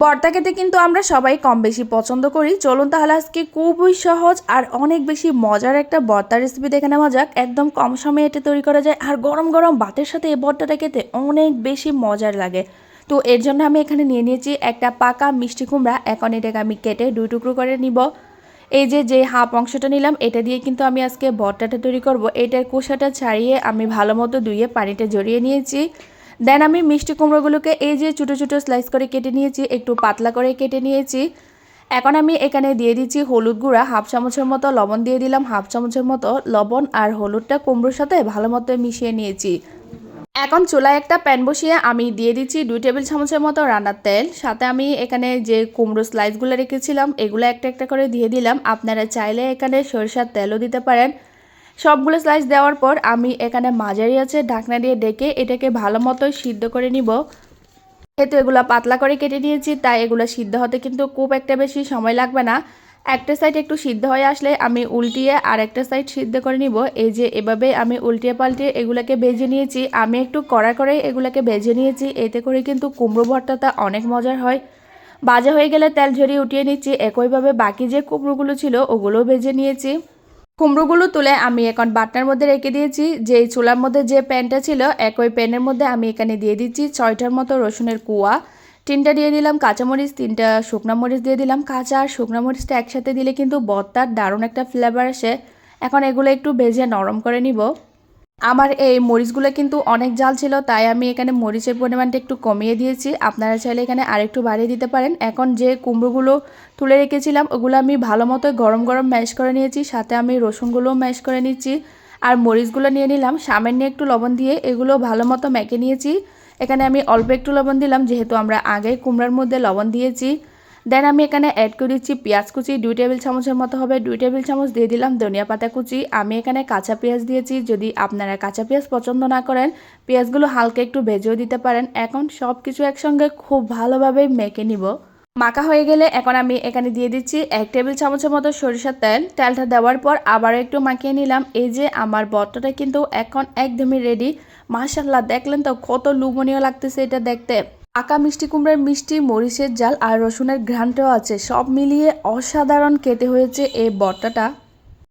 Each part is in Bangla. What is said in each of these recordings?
ভর্তা খেতে কিন্তু আমরা সবাই কম বেশি পছন্দ করি। চলুন তাহলে আজকে খুবই সহজ আর অনেক বেশি মজার একটা ভর্তা রেসিপি দেখে নেওয়া যাক। একদম কম সময়ে এটা তৈরি করা যায় আর গরম গরম ভাতের সাথে এই ভর্তাটা খেতে অনেক বেশি মজার লাগে। তো এর জন্য আমি এখানে নিয়ে নিয়েছি একটা পাকা মিষ্টি কুমড়া। এখন এটাকে আমি কেটে দুই টুকরো করে নিব। এই যে যে হাফ অংশটা নিলাম, এটা দিয়ে কিন্তু আমি আজকে ভর্তাটা তৈরি করব। এটার কোষাটা ছাড়িয়ে আমি ভালো মতো ধুয়ে পানিটা জড়িয়ে নিয়েছি। দেন আমি মিষ্টি কুমড়োগুলোকে এই যে ছোটো ছোটো স্লাইস করে কেটে নিয়েছি, একটু পাতলা করে কেটে নিয়েছি। এখন আমি এখানে দিয়ে দিচ্ছি হলুদ গুঁড়া, হাফ চামচের মতো লবণ দিয়ে দিলাম, হাফ চামচের মতো লবণ আর হলুদটা কুমড়োর সাথে ভালো মতো মিশিয়ে নিয়েছি। এখন চুলায় একটা প্যান বসিয়ে আমি দিয়ে দিচ্ছি দুই টেবিল চামচের মতো রান্নার তেল। সাথে আমি এখানে যে কুমড়ো স্লাইসগুলো রেখেছিলাম, এগুলো একটা একটা করে দিয়ে দিলাম। আপনারা চাইলে এখানে সরিষার তেলও দিতে পারেন। সবগুলো স্লাইস দেওয়ার পর আমি এখানে মাঝারি আছে, ঢাকনা দিয়ে ডেকে এটাকে ভালো মতো সিদ্ধ করে নিব। যেহেতু এগুলো পাতলা করে কেটে নিয়েছি, তাই এগুলো সিদ্ধ হতে কিন্তু খুব একটা বেশি সময় লাগবে না। একটা সাইড একটু সিদ্ধ হয়ে আসলে আমি উল্টিয়ে আর একটা সাইড সিদ্ধ করে নিব। এই যে এভাবে আমি উল্টিয়ে পাল্টিয়ে এগুলোকে ভেজে নিয়েছি। আমি একটু কড়া করে এগুলোকে ভেজে নিয়েছি। এতে করে কিন্তু কুমড়ো ভর্তাটা অনেক মজার হয়। বাজা হয়ে গেলে তেল ঝরিয়ে উঠিয়ে নিচ্ছি। একইভাবে বাকি যে কুমড়োগুলো ছিল, ওগুলোও ভেজে নিয়েছি। কুমড়োগুলো তুলে আমি এখন বাটনার মধ্যে রেখে দিয়েছি। যেই চুলার মধ্যে যে প্যানটা ছিল, একই প্যানের মধ্যে আমি এখানে দিয়ে দিচ্ছি ছয়টার মতো রসুনের কুয়া। তিনটা দিয়ে দিলাম কাঁচামরিচ, তিনটা শুকনো মরিচ দিয়ে দিলাম কাঁচা। আর শুকনো মরিচটা একসাথে দিলে কিন্তু বত্তার দারুণ একটা ফ্লেভার আসে। এখন এগুলো একটু ভেজে নরম করে নিব। আমার এই মরিচগুলো কিন্তু অনেক জাল ছিল, তাই আমি এখানে মরিচের পরিমাণটা একটু কমিয়ে দিয়েছি। আপনারা চাইলে এখানে আরেকটু বাড়িয়ে দিতে পারেন। এখন যে কুমড়োগুলো তুলে রেখেছিলাম, ওগুলো আমি ভালো মতো গরম গরম ম্যাশ করে নিয়েছি, সাথে আমি রসুনগুলোও ম্যাশ করে নিচ্ছি। আর মরিচগুলো নিয়ে নিলাম, সামান্য একটু লবণ দিয়ে এগুলো ভালো মতো মেখে নিয়েছি। এখানে আমি অল্প একটু লবণ দিলাম, যেহেতু আমরা আগে কুমড়ার মধ্যে লবণ দিয়েছি। দেন আমি এখানে অ্যাড করে দিচ্ছি পেঁয়াজ কুচি, দুই টেবিল চামচের মতো হবে। দুই টেবিল চামচ দিয়ে দিলাম ধনিয়া পাতা কুচি। আমি এখানে কাঁচা পেঁয়াজ দিয়েছি। যদি আপনারা কাঁচা পেঁয়াজ পছন্দ না করেন, পেঁয়াজগুলো হালকা একটু ভেজেও দিতে পারেন। এখন সব কিছু একসঙ্গে খুব ভালোভাবে মেখে নিব। মাখা হয়ে গেলে এখন আমি এখানে দিয়ে দিচ্ছি এক টেবিল চামচের মতো সরিষার তেল। তেলটা দেওয়ার পর আবারও একটু মাখিয়ে নিলাম। এই যে আমার বটটা কিন্তু এখন একদমই রেডি মাশাল্লাহ দেখলেন তো কত লুবনীয় লাগতেছে এটা দেখতে। আঁকা মিষ্টি কুমড়ার মিষ্টি, মরিচের জাল আর রসুনের ঘ্রাণটাও আছে। সব মিলিয়ে অসাধারণ খেতে হয়েছে এই বট্টাটা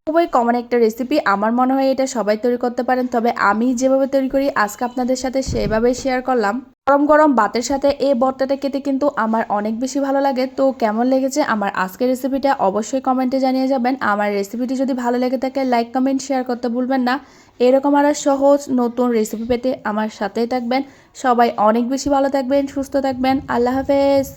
খুবই কমন একটা রেসিপি আমার মনে হয় এটা সবাই তৈরি করতে পারেন। তবে আমি যেভাবে তৈরি করি, আজকে আপনাদের সাথে সেভাবে শেয়ার করলাম। গরম গরম ভাতের সাথে এই ভর্তাটা খেতে কিন্তু আমার অনেক বেশি ভালো লাগে। তো কেমন লেগেছে আমার আজকের রেসিপিটা অবশ্যই কমেন্টে জানিয়ে যাবেন। আমার রেসিপিটি যদি ভালো লেগে থাকে লাইক কমেন্ট শেয়ার করতে ভুলবেন না। এরকম আরও সহজ নতুন রেসিপি পেতে আমার সাথেই থাকবেন। সবাই অনেক বেশি ভালো থাকবেন, সুস্থ থাকবেন। আল্লাহ হাফেজ।